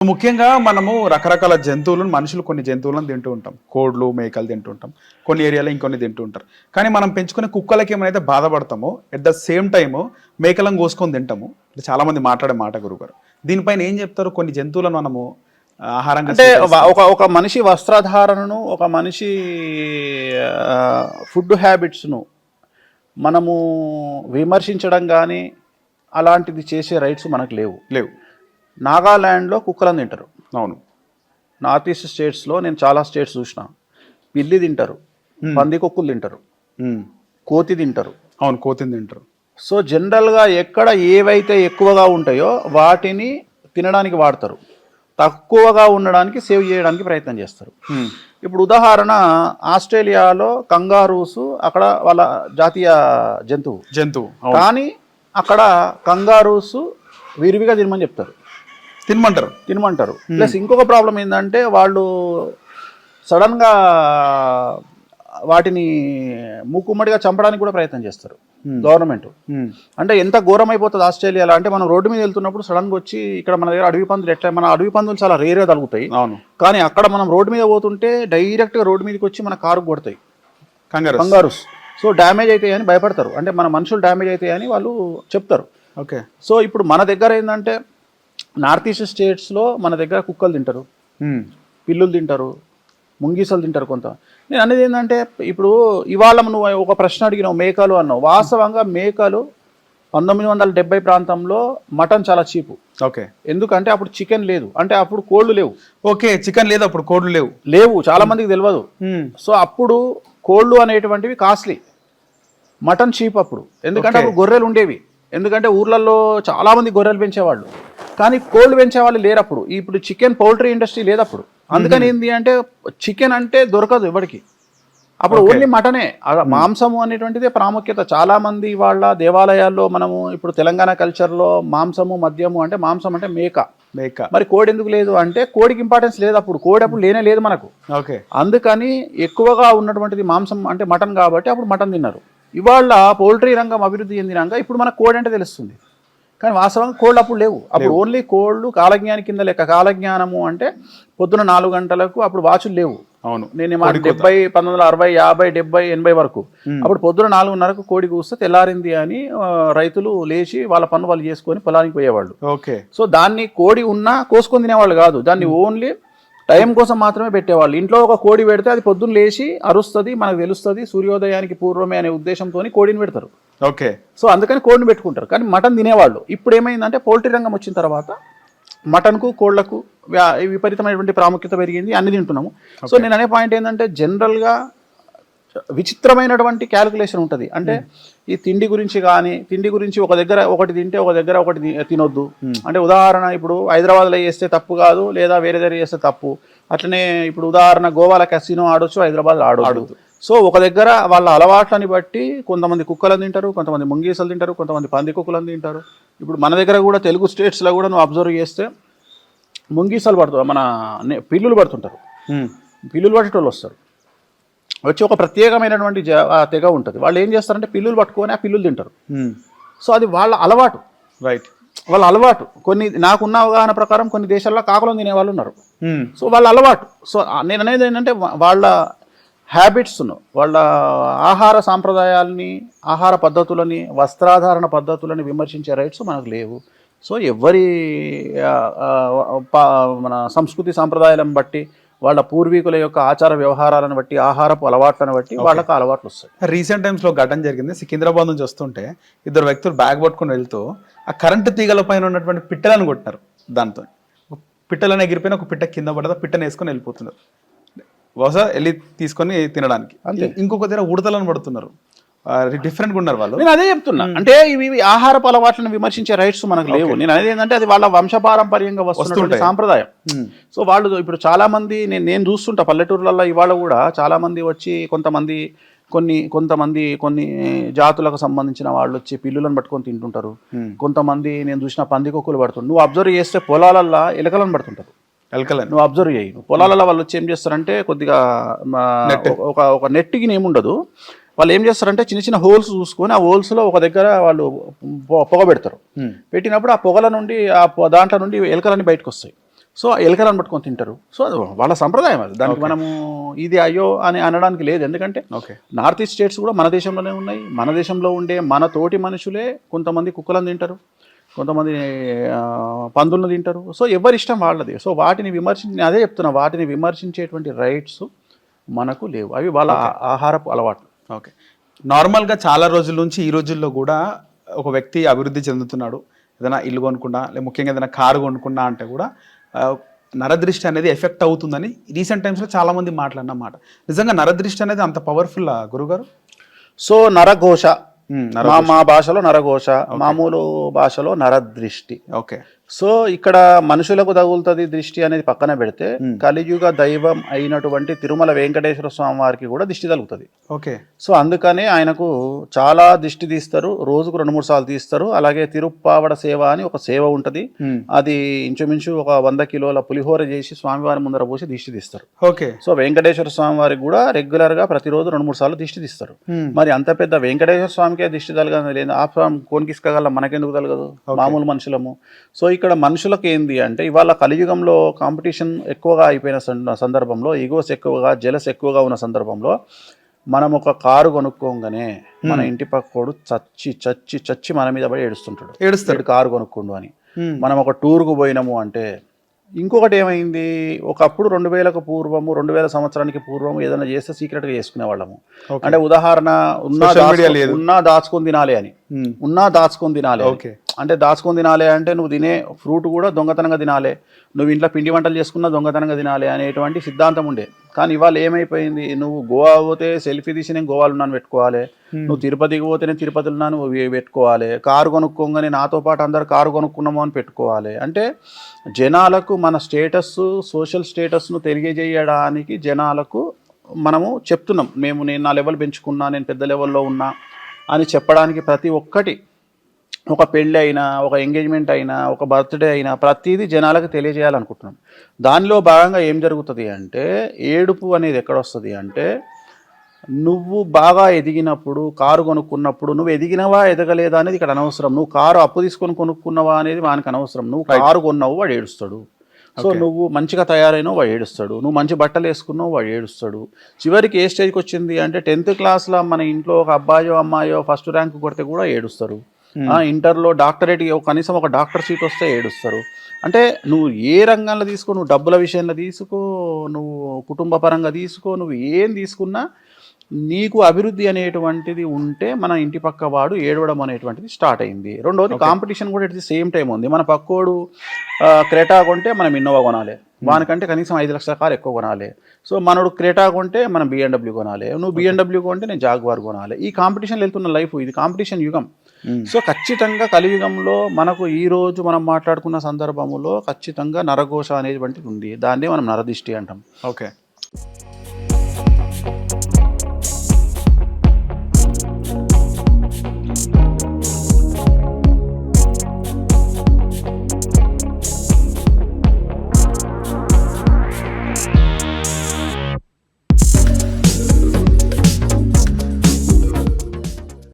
ముఖ్యంగా మనము రకరకాల జంతువులను మనుషులు కొన్ని జంతువులను తింటూ ఉంటాం. కోడ్లు మేకలు తింటూ ఉంటాం. కొన్ని ఏరియాలో ఇంకొన్ని తింటూ ఉంటారు. కానీ మనం పెంచుకునే కుక్కలకి ఏమైతే బాధపడతామో ఎట్ ద సేమ్ టైమ్ మేకలను కోసుకొని తింటాము. చాలా మంది మాట్లాడే మాట గురుగారు. దీనిపైన ఏం చెప్తారు? కొన్ని జంతువులను మనము ఆహారంగా అంటే ఒక ఒక మనిషి వస్త్రధారణను ఒక మనిషి ఫుడ్ హ్యాబిట్స్ను మనము విమర్శించడం కానీ అలాంటిది చేసే రైట్స్ మనకు లేవు. లేవు. నాగాల్యాండ్లో కుక్కలను తింటారు. అవును. నార్త్ ఈస్ట్ స్టేట్స్లో నేను చాలా స్టేట్స్ చూసిన. పిల్లి తింటారు. పంది కుక్కలు తింటారు. కోతి తింటారు. అవును కోతిని తింటారు. సో జనరల్గా ఎక్కడ ఏవైతే ఎక్కువగా ఉంటాయో వాటిని తినడానికి వాడతారు. తక్కువగా ఉండడానికి సేవ్ చేయడానికి ప్రయత్నం చేస్తారు. ఇప్పుడు ఉదాహరణ ఆస్ట్రేలియాలో కంగారూస్ అక్కడ వాళ్ళ జాతీయ జంతువు. జంతువు కానీ అక్కడ కంగారూస్ విరివిగా తినమని చెప్తారు. తినమంటారు. తినమంటారు. ప్లస్ ఇంకొక ప్రాబ్లం ఏంటంటే వాళ్ళు సడన్గా వాటిని మూకుమ్మడిగా చంపడానికి కూడా ప్రయత్నం చేస్తారు. గవర్నమెంట్. అంటే ఎంత ఘోరం అయిపోతుంది ఆస్ట్రేలియాలో అంటే మనం రోడ్డు మీద వెళ్తున్నప్పుడు సడన్గా వచ్చి ఇక్కడ మన దగ్గర అడవి పందులు ఎట్లా మన అడవి పందులు చాలా రేరే తగులుతాయి అవును. కానీ అక్కడ మనం రోడ్డు మీద పోతుంటే డైరెక్ట్గా రోడ్డు మీదకి వచ్చి మన కారు కొడతాయి. కంగారు కంగారుస్. సో డ్యామేజ్ అవుతాయని భయపడతారు. అంటే మన మనుషులు డ్యామేజ్ అవుతాయని వాళ్ళు చెప్తారు. ఓకే. సో ఇప్పుడు మన దగ్గర ఏంటంటే నార్త్ ఈస్ట్ స్టేట్స్లో మన దగ్గర కుక్కలు తింటారు. పిల్లులు తింటారు. ముంగీసలు తింటారు కొంత. నేను అనేది ఏంటంటే ఇప్పుడు ఇవాళ నువ్వు ఒక ప్రశ్న అడిగినావు మేకలు అన్నావు. వాస్తవంగా మేకలు పంతొమ్మిది వందల డెబ్బై ప్రాంతంలో మటన్ చాలా చీపు. ఓకే. ఎందుకంటే అప్పుడు చికెన్ లేదు. అంటే అప్పుడు కోళ్ళు లేవు. ఓకే చికెన్ లేదు అప్పుడు కోడ్లు లేవు. లేవు చాలా మందికి తెలియదు. సో అప్పుడు కోళ్ళు అనేటువంటివి కాస్ట్లీ. మటన్ చీప్ అప్పుడు. ఎందుకంటే. అప్పుడు గొర్రెలు ఉండేవి. ఎందుకంటే ఊర్లలో చాలా మంది గొర్రెలు పెంచేవాళ్ళు. కానీ కోళ్ళు పెంచేవాళ్ళు లేరు అప్పుడు ఇప్పుడు చికెన్ పౌల్ట్రీ ఇండస్ట్రీ లేదు అప్పుడు అందుకని ఏంది అంటే చికెన్ అంటే దొరకదు ఎవరికి. అప్పుడు ఓన్లీ మటనే. మాంసము అనేటువంటిది ప్రాముఖ్యత. చాలా మంది వాళ్ళ దేవాలయాల్లో మనము ఇప్పుడు తెలంగాణ కల్చర్లో మాంసము మద్యము అంటే మాంసం అంటే మేక. మేక. మరి కోడి ఎందుకు లేదు అంటే కోడికి ఇంపార్టెన్స్ లేదు అప్పుడు. కోడి అప్పుడు లేనే లేదు మనకు. ఓకే. అందుకని ఎక్కువగా ఉన్నటువంటిది మాంసం అంటే మటన్ కాబట్టి అప్పుడు మటన్ తిన్నారు. ఇవాళ పౌల్ట్రీ రంగం అభివృద్ధి చెందినాక ఇప్పుడు మనకు కోడి అంటే తెలుస్తుంది. కానీ వాస్తవంగా కోళ్ళు అప్పుడు లేవు. అప్పుడు ఓన్లీ కోళ్ళు కాలజ్ఞాని కింద లెక్క. కాలజ్ఞానము అంటే పొద్దున నాలుగు గంటలకు అప్పుడు వాచులు లేవు. అవును. నేను మా డెబ్బై పంతొమ్మిది వందల అరవై యాభై డెబ్బై ఎనభై వరకు అప్పుడు పొద్దున నాలుగున్నరకు కోడి కూస్తే తెల్లారింది అని రైతులు లేచి వాళ్ళ పన్ను వాళ్ళు చేసుకొని పొలానికి పోయేవాళ్ళు. ఓకే. సో దాన్ని కోడి ఉన్నా కోసుకొని తినేవాళ్ళు కాదు. దాన్ని ఓన్లీ టైం కోసం మాత్రమే పెట్టేవాళ్ళు. ఇంట్లో ఒక కోడి పెడితే అది పొద్దున్న లేచి అరుస్తుంది మనకు తెలుస్తుంది సూర్యోదయానికి పూర్వమే అనే ఉద్దేశంతో కోడిని పెడతారు. ఓకే. సో అందుకని కోడిని పెట్టుకుంటారు. కానీ మటన్ తినేవాళ్ళు. ఇప్పుడు ఏమైందంటే పౌల్ట్రీ రంగం వచ్చిన తర్వాత మటన్కు కోళ్ళకు విపరీతమైనటువంటి ప్రాముఖ్యత పెరిగింది అన్ని తింటున్నాము. సో నేను అనే పాయింట్ ఏంటంటే జనరల్గా విచిత్రమైనటువంటి క్యాలిక్యులేషన్ ఉంటుంది. అంటే ఈ తిండి గురించి కానీ తిండి గురించి ఒక దగ్గర ఒకటి తింటే ఒక దగ్గర ఒకటి తినొద్దు. అంటే ఉదాహరణ ఇప్పుడు హైదరాబాద్లో చేస్తే తప్పు కాదు లేదా వేరే దగ్గర చేస్తే తప్పు. అట్లనే ఇప్పుడు ఉదాహరణ గోవాల కసినో ఆడొచ్చు హైదరాబాద్ ఆడొద్దు. సో ఒక దగ్గర వాళ్ళ అలవాట్లని బట్టి కొంతమంది కుక్కలను తింటారు కొంతమంది ముంగీసలు తింటారు కొంతమంది పంది కుక్కలను తింటారు. ఇప్పుడు మన దగ్గర కూడా తెలుగు స్టేట్స్లో కూడా నువ్వు అబ్జర్వ్ చేస్తే ముంగీసలు పడుతుంది మన పిల్లులు పడుతుంటారు. పిల్లులు పట్టేటోళ్ళు వస్తారు. వచ్చి ఒక ప్రత్యేకమైనటువంటి తెగ ఉంటుంది. వాళ్ళు ఏం చేస్తారంటే పిల్లులు పట్టుకొని ఆ పిల్లులు తింటారు. సో అది వాళ్ళ అలవాటు. రైట్ వాళ్ళ అలవాటు. కొన్ని నాకున్న అవగాహన ప్రకారం కొన్ని దేశాల్లో కాకులను తినే వాళ్ళు ఉన్నారు. సో వాళ్ళ అలవాటు. సో నేను అనేది ఏంటంటే వాళ్ళ హ్యాబిట్స్ను వాళ్ళ ఆహార సాంప్రదాయాల్ని ఆహార పద్ధతులని వస్త్రాధారణ పద్ధతులని విమర్శించే రైట్స్ మనకు లేవు. సో ఎవరి మన సంస్కృతి సాంప్రదాయాలను బట్టి వాళ్ళ పూర్వీకుల యొక్క ఆచార వ్యవహారాలను బట్టి ఆహారపు అలవాట్లను బట్టి వాళ్ళకి అలవాట్లు వస్తాయి. రీసెంట్ టైమ్స్లో ఘటన జరిగింది. సికింద్రాబాద్ నుంచి వస్తుంటే ఇద్దరు వ్యక్తులు బ్యాగ్ పట్టుకొని వెళ్తూ ఆ కరెంటు తీగల పైన ఉన్నటువంటి పిట్టలను కొట్టినారు దాంతో. పిట్టలను ఎగిరిపోయిన ఒక పిట్ట కింద పడదా పిట్టను వేసుకొని వెళ్ళిపోతున్నారు. బహుశా వెళ్ళి తీసుకొని తినడానికి. ఇంకొక దగ్గర ఉడతలను పడుతున్నారు. డిఫరెంట్గా ఉన్నారు వాళ్ళు. నేను అదే చెప్తున్నా. అంటే ఇవి ఆహారపు అలవాట్లను విమర్శించే రైట్స్ మనకు లేవు. నేను అనేది ఏంటంటే అది వాళ్ళ వంశపారంపర్యంగా వస్తున్నటువంటి సాంప్రదాయం. సో వాళ్ళు ఇప్పుడు చాలా మంది నేను నేను చూస్తుంటా పల్లెటూర్లలో ఇవాళ కూడా చాలా మంది వచ్చి కొంతమంది కొన్ని కొంతమంది కొన్ని జాతులకు సంబంధించిన వాళ్ళు వచ్చి పిల్లులను పట్టుకొని తింటుంటారు. కొంతమంది నేను చూసిన పందికొక్కులు పడుతుంటారు. నువ్వు అబ్జర్వ్ చేస్తే పొలాలల్లో ఎలకలను పడుతుంటారు. ఎలకలని. నువ్వు అబ్జర్వ్ చేయి. పొలాలలో వాళ్ళు వచ్చి ఏం చేస్తారంటే కొద్దిగా ఒక ఒక నెట్కి ఏముండదు వాళ్ళు ఏం చేస్తారంటే చిన్న చిన్న హోల్స్ చూసుకొని ఆ హోల్స్లో ఒక దగ్గర వాళ్ళు పొగ పెడతారు. పెట్టినప్పుడు ఆ పొగల నుండి ఆ దాంట్లో నుండి ఎలకలన్నీ బయటకు వస్తాయి సో ఎలకలను పట్టుకొని తింటారు. సో అది వాళ్ళ సంప్రదాయం అది. దానికి మనము ఇది అయ్యో అని అనడానికి లేదు. ఎందుకంటే ఓకే. నార్త్ ఈస్ట్ స్టేట్స్ కూడా మన దేశంలోనే ఉన్నాయి. మన దేశంలో ఉండే మన తోటి మనుషులే కొంతమంది కుక్కలను తింటారు. కొంతమంది పందులను తింటారు. సో ఎవరి ఇష్టం వాళ్ళది. సో వాటిని విమర్శించి అదే చెప్తున్నా వాటిని విమర్శించేటువంటి రైట్స్ మనకు లేవు. అవి వాళ్ళ ఆహారపు అలవాట్లు. ఓకే. నార్మల్గా చాలా రోజుల నుంచి ఈ రోజుల్లో కూడా ఒక వ్యక్తి అభివృద్ధి చెందుతున్నాడు. ఏదైనా ఇల్లు కొనుక్కున్నా లేదా ముఖ్యంగా ఏదైనా కారు కొనుక్కున్నా అంటే కూడా నరదృష్టి అనేది ఎఫెక్ట్ అవుతుందని రీసెంట్ టైమ్స్లో చాలా మంది మాట్లాడిన మాట నిజంగా నరదృష్టి అనేది అంత పవర్ఫుల్ గురుగారు? సో నరఘోష. మా భాషలో నరఘోష మామూలు భాషలో నరదృష్టి. ఓకే. సో ఇక్కడ మనుషులకు తగులుతుంది దృష్టి అనేది పక్కన పెడితే కలియుగ దైవం అయినటువంటి తిరుమల వెంకటేశ్వర స్వామి వారికి కూడా దిష్టి తగులుతుంది. ఓకే. సో అందుకనే ఆయనకు చాలా దిష్టి తీస్తారు రోజుకు రెండు మూడు సార్లు తీస్తారు. అలాగే తిరుప్పావడ సేవ అని ఒక సేవ ఉంటుంది. అది ఇంచుమించు ఒక వంద కిలోల పులిహోర చేసి స్వామివారి ముందర పోసి దిష్టి తీస్తారు. ఓకే. సో వెంకటేశ్వర స్వామి వారికి కూడా రెగ్యులర్గా ప్రతిరోజు రెండు మూడు సార్లు దిష్టి తీస్తారు. మరి అంత పెద్ద వెంకటేశ్వర స్వామికే దిష్టి తలగదు లేదు. ఆ స్వామి కోనికిస్కగల మనకెందుకు తలగదు మామూలు మనుషులము. సో ఇక్కడ మనుషులకు ఏంది అంటే ఇవాళ కలియుగంలో కాంపిటీషన్ ఎక్కువగా అయిపోయిన సందర్భంలో ఈగోస్ ఎక్కువగా జలస్ ఎక్కువగా ఉన్న సందర్భంలో మనం ఒక కారు కొనుక్కోగానే మన ఇంటి పక్కోడు చచ్చి చచ్చి చచ్చి మన మీద పడి ఏడుస్తుంటాడు. ఏడుస్తాడు. "వీడు కారు కొనుక్కుండు అని. మనం ఒక టూర్కు పోయినాము అంటే ఇంకొకటి ఏమైంది? ఒకప్పుడు రెండు వేలకు పూర్వము రెండు వేల సంవత్సరానికి పూర్వము ఏదైనా చేస్తే సీక్రెట్గా చేసుకునే వాళ్ళము. అంటే ఉదాహరణ ఉన్నా. ఉన్నా దాచుకొని తినాలి అని. ఉన్నా దాచుకొని తినాలి. ఓకే. అంటే దాచుకొని తినాలి అంటే నువ్వు తినే ఫ్రూట్ కూడా దొంగతనంగా తినాలి. నువ్వు ఇంట్లో పిండి వంటలు చేసుకున్నా దొంగతనంగా తినాలి అనేటువంటి సిద్ధాంతం ఉండే. కానీ ఇవాళ ఏమైపోయింది? నువ్వు గోవా పోతే సెల్ఫీ తీసి నేను గోవాలో ఉన్నాను పెట్టుకోవాలి. నువ్వు తిరుపతికి పోతే నేను తిరుపతిలో ఉన్నాను పెట్టుకోవాలి. కారు కొనుక్కోగానే నాతో పాటు అందరు కారు కొనుక్కున్నాము అని పెట్టుకోవాలి. అంటే జనాలకు మన స్టేటస్ సోషల్ స్టేటస్ను తెలియజేయడానికి జనాలకు మనము చెప్తున్నాం. మేము నేను నా లెవెల్ పెంచుకున్నా నేను పెద్ద లెవెల్లో ఉన్నా అని చెప్పడానికి ప్రతి ఒక్కటి ఒక పెళ్ళి అయినా ఒక ఎంగేజ్మెంట్ అయినా ఒక బర్త్డే అయినా ప్రతిదీ జనాలకు తెలియజేయాలనుకుంటున్నాం. దానిలో భాగంగా ఏం జరుగుతుంది అంటే ఏడుపు అనేది ఎక్కడ వస్తుంది అంటే నువ్వు బాగా ఎదిగినప్పుడు కారు కొనుక్కున్నప్పుడు నువ్వు ఎదిగినవా ఎదగలేదా అనేది ఇక్కడ అనవసరం. నువ్వు కారు అప్పు తీసుకొని కొనుక్కున్నావా అనేది వానికి అనవసరం. నువ్వు కారు కొన్నావు వాడు ఏడుస్తాడు. సో నువ్వు మంచిగా తయారైనావు వాడు ఏడుస్తాడు. నువ్వు మంచి బట్టలు వేసుకున్నావు వాడు ఏడుస్తాడు. చివరికి ఏ స్టేజ్కి వచ్చింది అంటే టెన్త్ క్లాస్లో మన ఇంట్లో ఒక అబ్బాయో అమ్మాయో ఫస్ట్ ర్యాంక్ కొడితే కూడా ఏడుస్తారు. ఇంటర్లో డాక్టరేట్ కనీసం ఒక డాక్టర్ సీట్ వస్తే ఏడుస్తారు. అంటే నువ్వు ఏ రంగంలో తీసుకో నువ్వు డబ్బుల విషయంలో తీసుకో నువ్వు కుటుంబ పరంగా తీసుకో నువ్వు ఏం తీసుకున్నా నీకు అభివృద్ధి అనేటువంటిది ఉంటే మన ఇంటి పక్క వాడు ఏడవడం అనేటువంటిది స్టార్ట్ అయింది. రెండోది కాంపిటీషన్ కూడా ఎట్ ది సేమ్ టైం ఉంది. మన పక్కోడు క్రెటా కొంటే మనం ఇన్నోవా కొనాలి. వానికంటే కనీసం ఐదు లక్షల కారు ఎక్కువ కొనాలి. సో మనోడు క్రెటా కొంటే మనం బిఎండబ్ల్యూ కొనాలి. నువ్వు బిఎండబ్ల్యూ కొంటే నేను జాగ్వార్ కొనాలి. ఈ కాంపిటీషన్ వెళ్తున్న లైఫ్ ఇది కాంపిటీషన్ యుగం. సో ఖచ్చితంగా కలియుగంలో మనకు ఈ రోజు మనం మాట్లాడుకున్న సందర్భంలో ఖచ్చితంగా నరఘోష అనేటువంటిది ఉంది. దాన్నే మనం నరదిష్టి అంటాం. ఓకే.